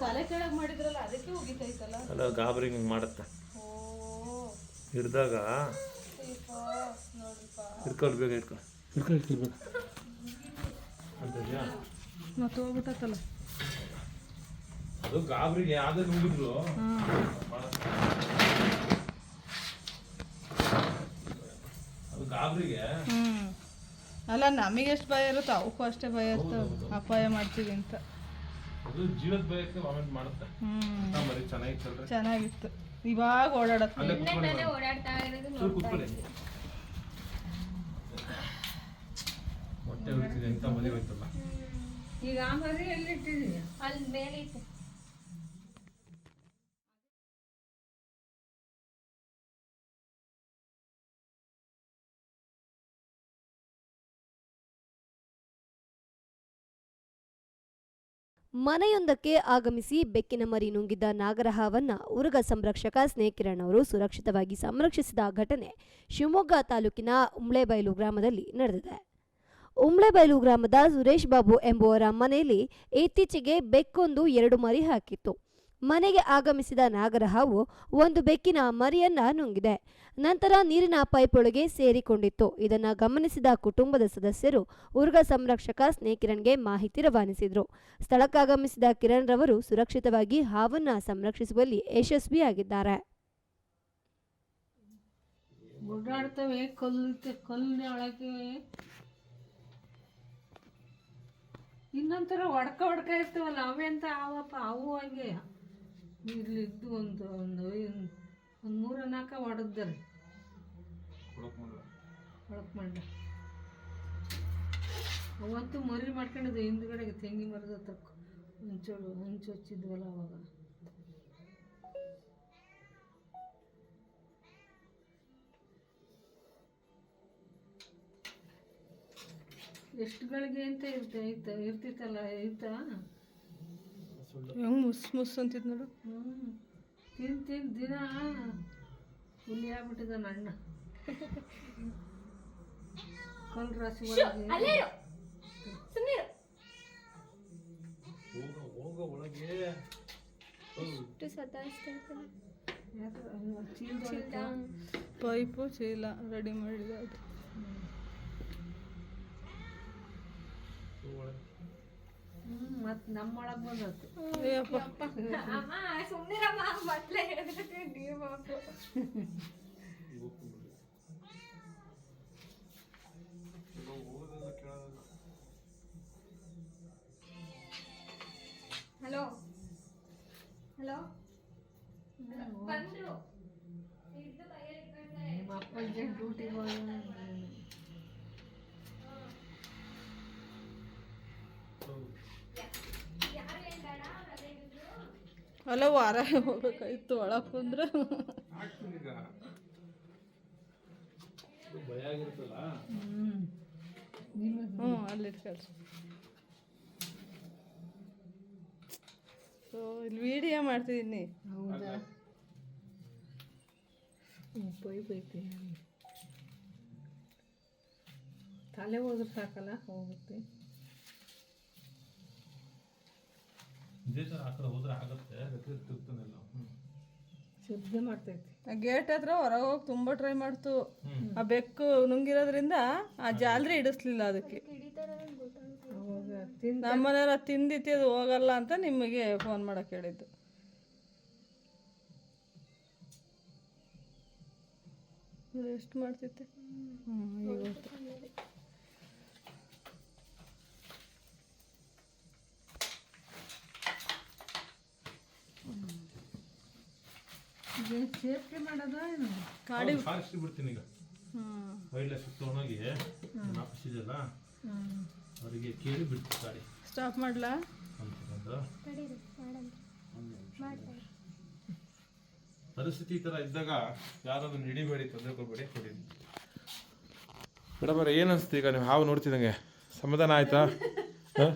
ತಲೆ ಮಾಡಿದ್ರಲ್ಲ ಅದಕ್ಕೆ ಅಲ್ಲ ಗಾಬರಿ ಹಿಂಗೆ ಮಾಡತ್ತ. ಹಿಡ್ದಾಗ ಹಿಡ್ಕೊಂಡು ಬೇಗ ಹಿಡ್ಕೊ ಹಿಡ್ಕೊಂಡು ಅದು ಗಾಬರಿಗೆ ಯಾವ್ದೇ ನುಂಗಿದ್ರು. ಅದು ಗಾಬರಿಗೆ. ಅಲ್ಲ ನಮಗೆ ಎಷ್ಟು ಭಯ ಇರುತ್ತೋ ಅವಕ್ಕೂ ಅಷ್ಟೇ ಭಯ ಇರ್ತಾವ ಅಪಾಯ ಮಾಡ್ತೀವಿ ಅಂತ. ಅದು ಜೀವದ ಭಯಕ್ಕೆ ವಾಮಿಟ್ ಮಾಡುತ್ತೆ? ಹ್ಮ್. ಹಾ, ಮರಿ ಚೆನ್ನಾಗಿತ್ತಲ್ರಿ ಚೆನ್ನಾಗಿತ್ತು. ಇವಾಗ ಓಡಾಡತ್ತೆ ಕುತ್ಕೊಳ್ಳಿ. ಹೊಟ್ಟೆ ಉರಿತಿದೆ ಎಂತ ಮದುವೆ ಹೋಯ್ತಲ್ಲ? ಈಗ ಆ ಮರಿ ಎಲ್ಲಿಟ್ಟಿದೀಯ ಅಲ್ಲಿ ಮೇಲೆ ಐತೆ ಮನೆಯೊಂದಕ್ಕೆ ಆಗಮಿಸಿ ಬೆಕ್ಕಿನ ಮರಿ ನುಂಗಿದ್ದ ನಾಗರಹಾವನ್ನ ಉರುಗ ಸಂರಕ್ಷಕ ಸ್ನೇಹಿಕಿರಣ್ ಅವರು ಸುರಕ್ಷಿತವಾಗಿ ಸಂರಕ್ಷಿಸಿದ ಘಟನೆ ಶಿವಮೊಗ್ಗ ತಾಲೂಕಿನ ಉಮ್ಳೆಬೈಲು ಗ್ರಾಮದಲ್ಲಿ ನಡೆದಿದೆ. ಉಮ್ಳೆಬೈಲು ಗ್ರಾಮದ ಸುರೇಶ್ ಬಾಬು ಎಂಬುವರ ಮನೆಯಲ್ಲಿ ಇತ್ತೀಚೆಗೆ ಬೆಕ್ಕೊಂದು ಎರಡು ಮರಿ ಹಾಕಿತ್ತು. ಮನೆಗೆ ಆಗಮಿಸಿದ ನಾಗರಹಾವು ಒಂದು ಬೆಕ್ಕಿನ ಮರಿಯನ್ನ ನುಂಗಿದೆ. ನಂತರ ನೀರಿನ ಪೈಪೊಳಗೆ ಸೇರಿಕೊಂಡಿತ್ತು. ಇದನ್ನು ಗಮನಿಸಿದ ಕುಟುಂಬದ ಸದಸ್ಯರು ಉರ್ಗ ಸಂರಕ್ಷಕ ಸ್ನೇಹಿರಣ್ಗೆ ಮಾಹಿತಿ ರವಾನಿಸಿದರು. ಸ್ಥಳಕ್ಕಾಗಮಿಸಿದ ಕಿರಣ್ ರವರು ಸುರಕ್ಷಿತವಾಗಿ ಹಾವನ್ನ ಸಂರಕ್ಷಿಸುವಲ್ಲಿ ಯಶಸ್ವಿಯಾಗಿದ್ದಾರೆ. ಇನ್ನೊಂಥರ ಹೊಡ್ಕ ಹೊಡ್ಕ ಇರ್ತವಲ್ಲ, ಅವೆಂತ ಅಂತ ಅವಪ್ಪ ಅವು ಹಂಗೆ. ಇಲ್ಲಿದ್ದು ಒಂದು ಒಂದು ಒಂದು ಮೂರ ನಾಲ್ಕು ಹೊಡೆದ್ದಾರೆ ಒಳಕ್ ಮಂಡ ಅವತ್ತು ಮರಿ ಮಾಡ್ಕೊಂಡಿದ್ದೆ ಹಿಂದ್ಗಡೆಗೆ ತೆಂಗಿ ಮರದ ತಕ್ಕ ಹಂಚೋಳು ಹಂಚು ಹಚ್ಚಿದ್ವಲ್ಲ ಅವಾಗ. ಎಷ್ಟು ಗಳಿಗೆ ಅಂತ ಇರ್ತ ಐತ ಇರ್ತಿತ್ತಲ್ಲ ಐತಾ ಹೆಂಗ್ ಮುಸ್ ಮುಸ್ ಅಂತಿದ್ ನೋಡು. ತಿಂದು ತಿನ್ ತಿನ್ ದಿನ ಹುಲಿ ಆಗ್ಬಿಟ್ಟಿದ ಅಣ್ಣ ಕಲ್ ರಾಶಿ ಒಳಗೆ. ಪೈಪು ಚೀಲ ರೆಡಿ ಮಾಡಿದ ಅದು. ಹ್ಞೂ ಮತ್ತು ನಮ್ಮೊಳಗೆ ಬಂದತ್ತು ಅಯ್ಯಪ್ಪ ಹಲೋ. ಹಲೋ. ಬಂದ್ರು. ನಿಮ್ಮ ಅಪ್ಪಾಜಿ ಡ್ಯೂಟಿಗೆ ಹೋಗಿ ಅಲ್ಲ ವಾರ ಹೋಗ್ಬೇಕಾಯ್ತು ಒಳಗೆ ಆಗಿರುತ್ತಲ್ಲ ಹ್ಞೂ ಅಲ್ಲಿಟ್ಟು ಕಳ್ಸಿ. ಸೊ ಇಲ್ಲಿ ವಿಡಿಯೋ ಮಾಡ್ತಿದ್ದೀನಿ ಹೌದಾ? ಪೈ ಬೈತೆ. ತಲೆ ಹೋದ್ರೆ ಸಾಕಲ್ಲ? ಹೋಗುತ್ತೆ. ಇದೇ ಥರ ಆ ಕಡೆ ಹೋದ್ರೆ ಆಗತ್ತೆ. ರೆಕ್ಕೆ ತಿರ್ತಾನೆಲ್ಲ ಹ್ಞೂ ಶಬ್ದ ಮಾಡ್ತೈತಿ. ಗೇಟ್ ಹತ್ರ ಹೊರಗೆ ಹೋಗಿ ತುಂಬ ಟ್ರೈ ಮಾಡ್ತು. ಆ ಬೆಕ್ಕು ನುಂಗಿರೋದ್ರಿಂದ ಆ ಜಾಲರಿ ಇಡಿಸ್ಲಿಲ್ಲ ಅದಕ್ಕೆ. ನಮ್ಮನೆಯವ್ರ ತಿಂದಿತ್ತು ಅದು ಹೋಗಲ್ಲ ಅಂತ ನಿಮಗೆ ಫೋನ್ ಮಾಡಕ್ಕೆ ಹೇಳಿದ್ದು. ಇದು ಎಷ್ಟು ಮಾಡ್ತೈತೆ ಹ್ಞೂ ಸೇಫ್ಟಿ ಮಾಡೋದ ಏನು? ಗಾಡಿ ಫಾರೆಸ್ಟ್ ಬಿಡ್ತೀನಿ ಈಗ. ವೈಲ್ಡ್ ಲೈಫ್ ತೊಗೊಂಡೋಗಿ ನನ್ನ ಆಫೀಸ್ ಇದೆಯಲ್ಲ? ಹ್ಮ್. ಅವರಿಗೆ ಕೇಳಿ ಬಿಡ್ತೀನಿ ಗಾಡಿ. ಸ್ಟಾಪ್ ಮಾಡಲಾ? ಪರಿಸ್ಥಿತಿ ಈ ಥರ ಇದ್ದಾಗ ಯಾರಾದ್ರೂ ಹಿಡಿಬೇಡಿ ತೊಂದರೆ ಕೊಡಬೇಡಿ ಕೊಡಿ. ಮೇಡಮ್ ಅವ್ರೆ ಏನು ಅನಿಸ್ತು ಈಗ ನೀವು ಹಾವು ನೋಡ್ತಿದ್ದಂಗೆ? ಸಮಾಧಾನ ಆಯ್ತಾ? ಹ?